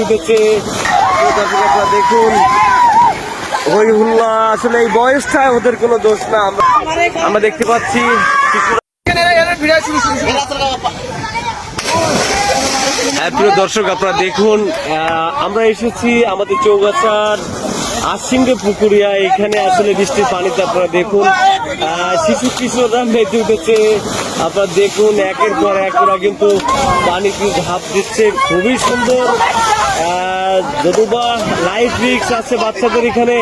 উঠেছে দেখুন হই হুল্লা আসলে এই বয়সটা ওদের কোনো দোষ না আমরা দেখতে পাচ্ছি হ্যাঁ, প্রিয় দর্শক আপনারা দেখুন আমরা এসেছি আমাদের চৌগাছার আশিঙ্গে পুকুরিয়া এখানে আসলে বৃষ্টির পানিতে আপনারা দেখুন শিশু কিশোররা মেতে উঠেছে আপনারা দেখুন, একের পর এক ওরা কিন্তু পানিতে ঝাঁপ দিচ্ছে। খুবই সুন্দর। যদিবা লাইফ রিক্স আছে বাচ্চাদের এখানে,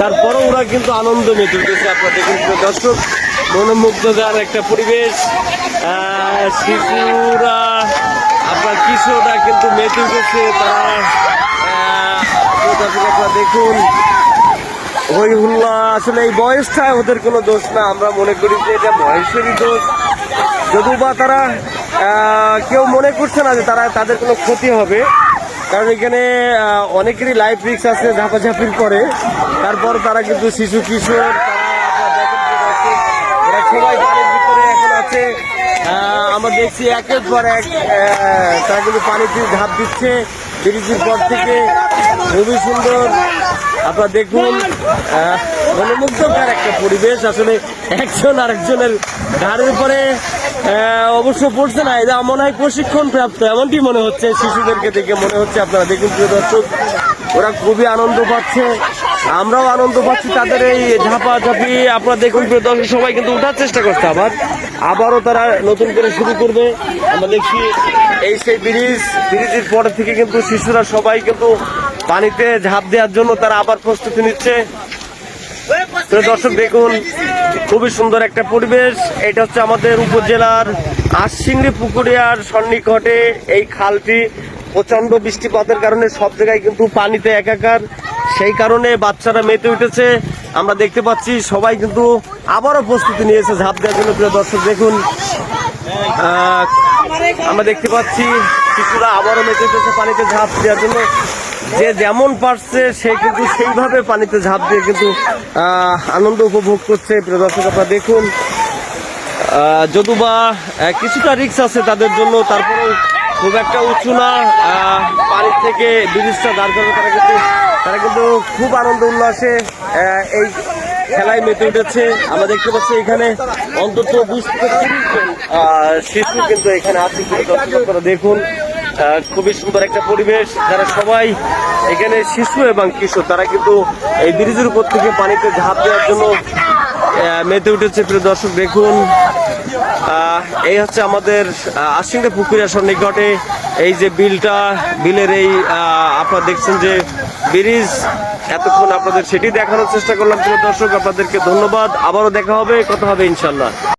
তারপরেও ওরা কিন্তু আনন্দ মেতে উঠেছে আপনারা দেখুন। দর্শক, মনোমুগ্ধকর একটা পরিবেশ। শিশুরা, আপনার কিশোররা কিন্তু মেতে উঠেছে, তারা দেখুন। হই হুল্লা আসলে এই বয়সটা ওদের কোনো দোষ না। আমরা মনে করি যে এটা বয়সেরই দোষ। যদিও বা তারা কেউ মনে করছে না যে তারা, তাদের কোনো ক্ষতি হবে। কারণ এখানে অনেকেরই লাইফ রিক্স আছে, ঝাপাঝাপির পরে। তারপর তারা কিন্তু শিশু, কিশোর ভিতরে এখন আছে। আমরা দেখছি একের পর এক তারা কিন্তু পানিতে ঝাঁপ দিচ্ছে। ব্রিজের পর থেকে খুবই সুন্দর। আপনারা দেখুন মনোমুগ্ধকর একটা পরিবেশ। আসলে একজন আরেকজনের ঘাড়ের উপরে অবশ্য পড়ছে না এটা মনে হয় প্রশিক্ষণ প্রাপ্ত এমনটি মনে হচ্ছে, শিশুদেরকে দেখে মনে হচ্ছে, আপনারা দেখুন প্রিয় দর্শক, ওরা খুবই আনন্দ পাচ্ছে। আমরাও আনন্দ পাচ্ছি তাদের এই ঝাপা ঝাপি আপনারা দেখুন প্রিয় দর্শক, সবাই কিন্তু উঠার চেষ্টা করছে আবার। আবারও তারা নতুন করে শুরু করবে। আমরা দেখছি এই সেই ব্রিজ। ব্রিজের পর থেকে কিন্তু শিশুরা সবাই কিন্তু পানিতে ঝাঁপ দেওয়ার জন্য তারা আবার প্রস্তুতি নিচ্ছে। প্রিয় দর্শক, দেখুন, খুবই সুন্দর একটা পরিবেশ। এটা হচ্ছে আমাদের উপজেলার আশিংড়ি পুকুরিয়ার সন্নিকটে এই খালটি। প্রচণ্ড বৃষ্টিপাতের কারণে সব জায়গায় কিন্তু পানিতে একাকার। সেই কারণে বাচ্চারা মেতে উঠেছে। আমরা দেখতে পাচ্ছি, সবাই কিন্তু আবারও প্রস্তুতি নিয়েছে ঝাঁপ দেওয়ার জন্য, প্রিয় দর্শক, দেখুন। আমরা দেখতে পাচ্ছি, শিশুরা আবারও মেতে উঠেছে পানিতে ঝাঁপ দেওয়ার জন্য। যে যেমন পারছে, সে কিন্তু সেইভাবে পানিতে ঝাঁপ দিয়ে কিন্তু আনন্দ উপভোগ করছে। প্রিয় দর্শক, আপনারা দেখুন যদিবা কিছুটা রিক্স আছে তাদের জন্য। তারপরে খুব একটা উঁচু না। পানির থেকে ব্রিজটা দাঁড় করে তারা কিন্তু তারা কিন্তু খুব আনন্দ উল্লাসে এই খেলায় মেতে উঠেছে। আমরা দেখতে পাচ্ছি এখানে অন্তত বিশ থেকে শিশু কিন্তু এখানে আছে। আপনারা দেখুন খুবই সুন্দর একটা পরিবেশ। যারা সবাই এখানে শিশু এবং কিশোর, তারা কিন্তু এই ব্রিজের উপর থেকে পানিতে ঝাঁপ দেওয়ার জন্য মেতে উঠেছে। প্রিয় দর্শক, দেখুন এই হচ্ছে আমাদের আশিঙ্গা পুকুরিয়া সন্নিকটে এই যে বিলটা, বিলের এই আপনারা দেখছেন যে ব্রিজ। এতক্ষণ আপনাদের সেটি দেখানোর চেষ্টা করলাম। প্রিয় দর্শক, আপনাদেরকে ধন্যবাদ। আবারও দেখা হবে, কথা হবে ইনশাল্লাহ